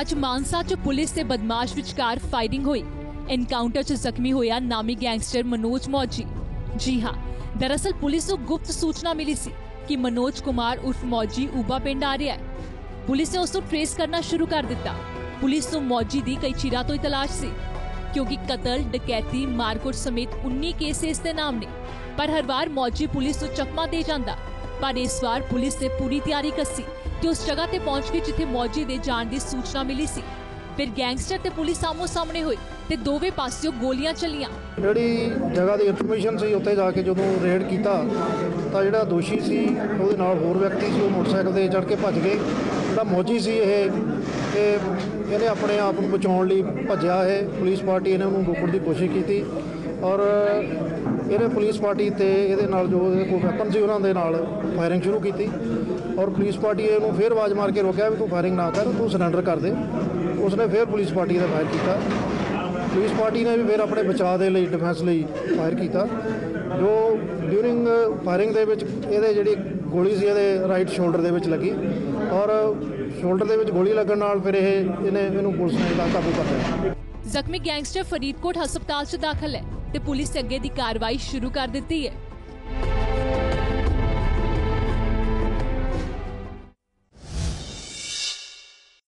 ਅੱਜ ਮਾਨਸਾ 'ਚ ਪੁਲਿਸ ਤੇ ਬਦਮਾਸ਼ ਵਿਚਕਾਰ ਫਾਇਰਿੰਗ ਹੋਈ। ਐਨਕਾਊਂਟਰ 'ਚ ਜ਼ਖਮੀ ਹੋਇਆ ਨਾਮੀ ਗੈਂਗਸਟਰ ਮਨੋਜ ਮੌਜੀ। ਜੀ ਹਾਂ, ਦਰਅਸਲ ਪੁਲਿਸ ਨੂੰ ਗੁਪਤ ਸੂਚਨਾ ਮਿਲੀ ਸੀ ਕਿ ਮਨੋਜ ਕੁਮਾਰ ਉਰਫ ਮੌਜੀ ਉਬਾ ਪਿੰਡ ਆ ਰਿਹਾ ਹੈ। ਪੁਲਿਸ ਨੇ ਉਸ ਨੂੰ ਟ੍ਰੇਸ ਕਰਨਾ ਸ਼ੁਰੂ ਕਰ ਦਿੱਤਾ। ਪੁਲਿਸ ਨੂੰ ਮੌਜੀ ਦੀ ਕਈ ਚਿਰਾਂ ਤੋਂ ਹੀ ਤਲਾਸ਼ ਸੀ, ਕਿਉਂਕਿ ਕਤਲ, ਡਕੈਤੀ, ਮਾਰਕੁੱਟ ਸਮੇਤ 19 ਕੇਸ ਇਸ ਦੇ ਨਾਮ ਨੇ। ਪਰ ਹਰ ਵਾਰ ਮੌਜੀ ਪੁਲਿਸ ਨੂੰ ਚਕਮਾ ਦੇ ਜਾਂਦਾ, ਪਰ ਇਸ ਵਾਰ ਪੁਲਿਸ ਨੇ ਪੂਰੀ ਤਿਆਰੀ ਕੱਸੀ। ਤੇ ਉਸ ਜਗ੍ਹਾ ਤੇ ਪਹੁੰਚ ਕੇ ਜਿੱਥੇ ਮੌਜੀ ਦੇ ਜਾਣ ਦੀ ਸੂਚਨਾ ਮਿਲੀ ਸੀ। ਫਿਰ ਗੈਂਗਸਟਰ ਤੇ ਪੁਲਿਸ ਆਮੋ ਸਾਹਮਣੇ ਹੋਏ ਤੇ ਦੋਵੇਂ ਪਾਸਿਓਂ ਗੋਲੀਆਂ ਚੱਲੀਆਂ। ਜਿਹੜੀ ਜਗ੍ਹਾ ਦੀ ਇਨਫੋਰਮੇਸ਼ਨ ਸੀ, ਉੱਥੇ ਜਾ ਕੇ ਜਦੋਂ ਰੇਡ ਕੀਤਾ, ਤਾਂ ਜਿਹੜਾ ਦੋਸ਼ੀ ਸੀ, ਉਹਦੇ ਨਾਲ ਹੋਰ ਵਿਅਕਤੀ ਸੀ, ਉਹ ਮੋਟਰਸਾਈਕਲ ਤੇ ਚੜ੍ਹ ਕੇ ਭੱਜ ਗਏ। ਜਿਹੜਾ ਮੌਜੀ ਸੀ ਇਹ ਤੇ ਇਹਨੇ ਆਪਣੇ ਆਪ ਨੂੰ ਬਚਾਉਣ ਲਈ ਭੱਜਿਆ ਇਹ। ਪੁਲਿਸ ਪਾਰਟੀ ਇਹਨਾਂ ਨੂੰ ਰੋਕਣ ਦੀ ਕੋਸ਼ਿਸ਼ ਕੀਤੀ। ਔਰ ਇਹਨੇ ਪੁਲਿਸ ਪਾਰਟੀ ਤੇ ਇਹਦੇ ਨਾਲ ਜੋ ਇਹਦੇ ਕੋਲ ਵੈਪਨ ਸੀ ਉਹਨਾਂ ਦੇ ਨਾਲ ਫਾਇਰਿੰਗ ਸ਼ੁਰੂ ਕੀਤੀ ਔਰ ਪੁਲਿਸ ਪਾਰਟੀ ਇਹਨੂੰ ਫੇਰ ਆਵਾਜ਼ ਮਾਰ ਕੇ ਰੋਕਿਆ ਵੀ ਤੂੰ ਫਾਇਰਿੰਗ ਨਾ ਕਰ, ਤੂੰ ਸਰੈਂਡਰ ਕਰ ਦੇ। ਉਸਨੇ ਫੇਰ ਪੁਲਿਸ ਪਾਰਟੀ ਦਾ ਫਾਇਰ ਕੀਤਾ। ਪੁਲਿਸ ਪਾਰਟੀ ਨੇ ਵੀ ਫਿਰ ਆਪਣੇ ਬਚਾਅ ਦੇ ਲਈ ਡਿਫੈਂਸ ਲਈ ਫਾਇਰ ਕੀਤਾ। ਜੋ ਡਿਊਰਿੰਗ ਫਾਇਰਿੰਗ ਦੇ ਵਿੱਚ ਇਹਦੇ ਜਿਹੜੀ ਗੋਲੀ ਸੀ ਇਹਦੇ ਰਾਈਟ ਸ਼ੋਲਡਰ ਦੇ ਵਿੱਚ ਲੱਗੀ ਔਰ ਸ਼ੋਲਡਰ ਦੇ ਵਿੱਚ ਗੋਲੀ ਲੱਗਣ ਨਾਲ ਫਿਰ ਇਹ, ਇਹਨੇ ਇਹਨੂੰ ਪੁਲਿਸ ਨੇ ਕਾਬੂ ਕਰ ਲਿਆ। ਜ਼ਖਮੀ ਗੈਂਗਸਟਰ ਫਰੀਦਕੋਟ ਹਸਪਤਾਲ 'ਚ ਦਾਖਲ ਹੈ। ਤੇ ਪੁਲਿਸ ਅੱਗੇ ਦੀ ਕਾਰਵਾਈ ਸ਼ੁਰੂ ਕਰ ਦਿੱਤੀ ਹੈ।